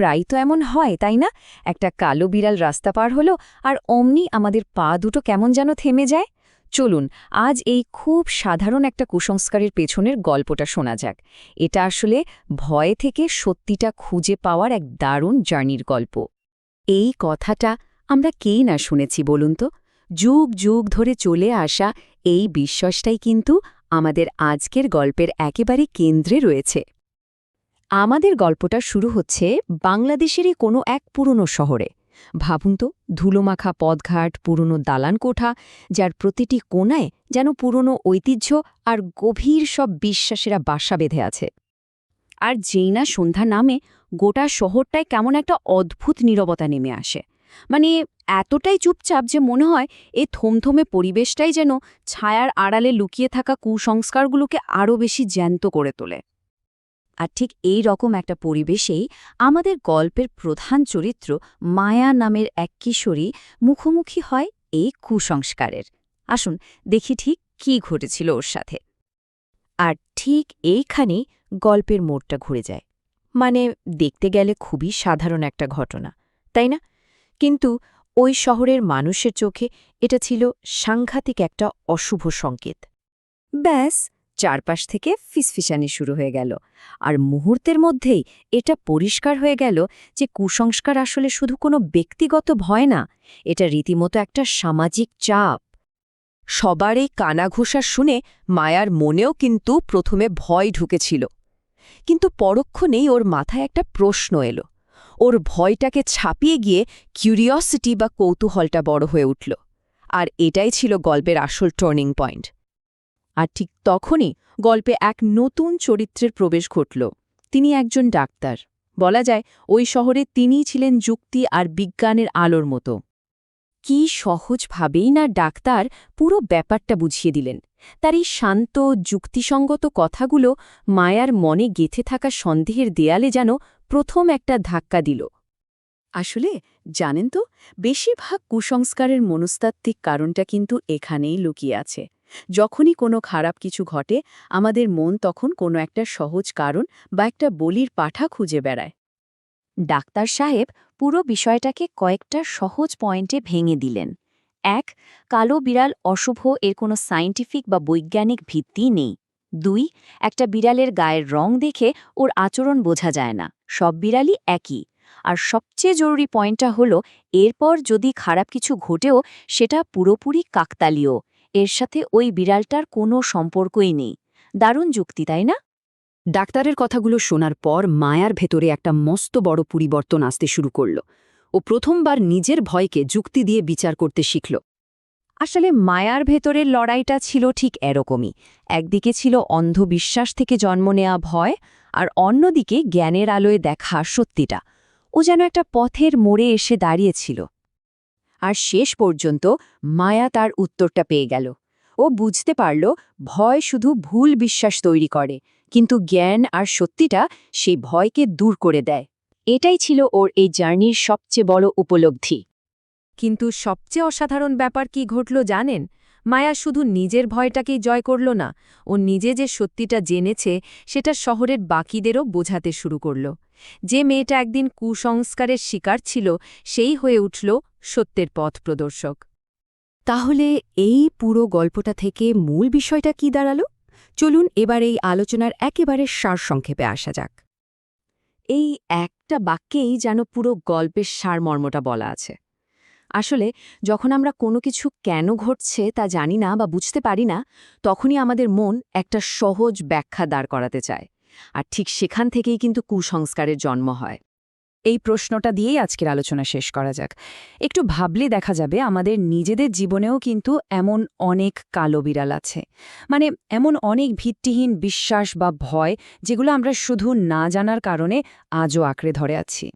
প্রায় তো এমন হয়, তাই না? একটা কালো বিড়াল রাস্তা পার হলো আর অমনি আমাদের পা দুটো কেমন যেন থেমে যায়। চলুন, আজ এই খুব সাধারণ একটা কুসংস্কারের পেছনের গল্পটা শোনা যাক। এটা আসলে ভয় থেকে সত্যিটা খুঁজে পাওয়ার এক দারুণ জার্নির গল্প। এই কথাটা আমরা কেই না শুনেছি বলুন তো? যুগ যুগ ধরে চলে আসা এই বিশ্বাসটাই কিন্তু আমাদের আজকের গল্পের একেবারে কেন্দ্রে রয়েছে। আমাদের গল্পটা শুরু হচ্ছে বাংলাদেশেরই কোনো এক পুরনো শহরে। ভাবুন তো, ধুলোমাখা পদঘাট পুরনো দালান কোঠা, যার প্রতিটি কোণায় যেন পুরনো ঐতিহ্য আর গভীর সব বিশ্বাসেরা বাসা বেঁধে আছে। আর যেই না সন্ধ্যা নামে, গোটা শহরটায় কেমন একটা অদ্ভুত নীরবতা নেমে আসে। মানে এতটাই চুপচাপ যে মনে হয় এ থমথমে পরিবেশটাই যেন ছায়ার আড়ালে লুকিয়ে থাকা কুসংস্কারগুলোকে আরও বেশি জ্যান্ত করে তোলে। আর ঠিক এই রকম একটা পরিবেশেই আমাদের গল্পের প্রধান চরিত্র মায়া নামের এক কিশোরী মুখোমুখি হয় এই কুসংস্কারের। আসুন দেখি ঠিক কি ঘটেছিল ওর সাথে। আর ঠিক এইখানেই গল্পের মোড়টা ঘুরে যায়। মানে দেখতে গেলে খুবই সাধারণ একটা ঘটনা, তাই না? কিন্তু ওই শহরের মানুষের চোখে এটা ছিল সাংঘাতিক একটা অশুভ সংকেত। ব্যাস চারপাশ থেকে ফিসফিসানি শুরু হয়ে গেল। আর মুহূর্তের মধ্যেই এটা পরিষ্কার হয়ে গেল যে কুসংস্কার আসলে শুধু কোনো ব্যক্তিগত ভয় না, এটা রীতিমতো একটা সামাজিক চাপ। সবার এই কানাঘোষা শুনে মায়ার মনেও কিন্তু প্রথমে ভয় ঢুকেছিল। কিন্তু পরক্ষণেই ওর মাথায় একটা প্রশ্ন এলো। ওর ভয়টাকে ছাপিয়ে গিয়ে কিউরিয়সিটি বা কৌতূহলটা বড় হয়ে উঠল। আর এটাই ছিল গল্পের আসল টার্নিং পয়েন্ট আর ঠিক তখনই গল্পে এক নতুন চরিত্রের প্রবেশ ঘটল। তিনি একজন ডাক্তার। বলা যায়, ওই শহরে তিনিই ছিলেন যুক্তি আর বিজ্ঞানের আলোর মতো। কি সহজভাবেই না ডাক্তার পুরো ব্যাপারটা বুঝিয়ে দিলেন। তার এই শান্ত, যুক্তিসঙ্গত কথাগুলো মায়ার মনে গেথে থাকা সন্দেহের দেয়ালে যেন প্রথম একটা ধাক্কা দিল। আসলে, জানেন তো, বেশিরভাগ কুসংস্কারের মনস্তাত্ত্বিক কারণটা কিন্তু এখানেই লুকিয়ে আছে। যখনই কোনো খারাপ কিছু ঘটে, আমাদের মন তখন কোনো একটা সহজ কারণ বা একটা বলির পাঠা খুঁজে বেড়ায়। ডাক্তার সাহেব পুরো বিষয়টাকে কয়েকটা সহজ পয়েন্টে ভেঙে দিলেন। এক, কালো বিড়াল অশুভ এর কোনো সায়েন্টিফিক বা বৈজ্ঞানিক ভিত্তি নেই। দুই, একটা বিড়ালের গায়ের রং দেখে ওর আচরণ বোঝা যায় না, সব বিড়ালই একই। আর সবচেয়ে জরুরি পয়েন্টটা হলো, এরপর যদি খারাপ কিছু ঘটেও সেটা পুরোপুরি কাকতালীয়। এর সাথে ওই বিড়ালটার কোনো সম্পর্কই নেই। দারুণ যুক্তি, তাই না? ডাক্তারের কথাগুলো শোনার পর মায়ার ভেতরে একটা মস্ত বড় পরিবর্তন আসতে শুরু করল। ও প্রথমবার নিজের ভয়কে যুক্তি দিয়ে বিচার করতে শিখল। আসলে মায়ার ভেতরের লড়াইটা ছিল ঠিক এরকমই। একদিকে ছিল অন্ধবিশ্বাস থেকে জন্ম নেয়া ভয়, আর অন্যদিকে জ্ঞানের আলোয় দেখা সত্যিটা। ও যেন একটা পথের মোড়ে এসে দাঁড়িয়েছিল। আর শেষ পর্যন্ত মায়া তার উত্তরটা পেয়ে গেল। ও বুঝতে পারল, ভয় শুধু ভুল বিশ্বাস তৈরি করে, কিন্তু জ্ঞান আর সত্যিটা সেই ভয়কে দূর করে দেয়। এটাই ছিল ওর এই জার্নির সবচেয়ে বড় উপলব্ধি। কিন্তু সবচেয়ে অসাধারণ ব্যাপার কি ঘটল জানেন? মায়া শুধু নিজের ভয়টাকেই জয় করল না, ও নিজে যে সত্যিটা জেনেছে, সেটা শহরের বাকিদেরও বোঝাতে শুরু করল। যে মেয়েটা একদিন কুসংস্কারের শিকার ছিল, সেই হয়ে উঠল সত্যের পথ প্রদর্শক। তাহলে এই পুরো গল্পটা থেকে মূল বিষয়টা কি দাঁড়াল? চলুন এবার এই আলোচনার একেবারে সারসংক্ষেপে আসা যাক। এই একটা বাক্যেই যেন পুরো গল্পের সারমর্মটা বলা আছে। আসলে যখন আমরা কোনো কিছু কেন ঘটছে তা জানি না বা বুঝতে পারি না, তখনই আমাদের মন একটা সহজ ব্যাখ্যা দাঁড় করাতে চায়। আর ঠিক সেখান থেকেই কিন্তু কুসংস্কারের জন্ম হয়। এই প্রশ্নটা দিয়েই আজকের আলোচনা শেষ করা যাক। একটু ভাবলে দেখা যাবে আমাদের নিজেদের জীবনেও কিন্তু এমন অনেক কালো বিড়াল আছে। মানে এমন অনেক ভিত্তিহীন বিশ্বাস বা ভয় যেগুলো আমরা শুধু না জানার কারণে আজও আঁকড়ে ধরে আছি।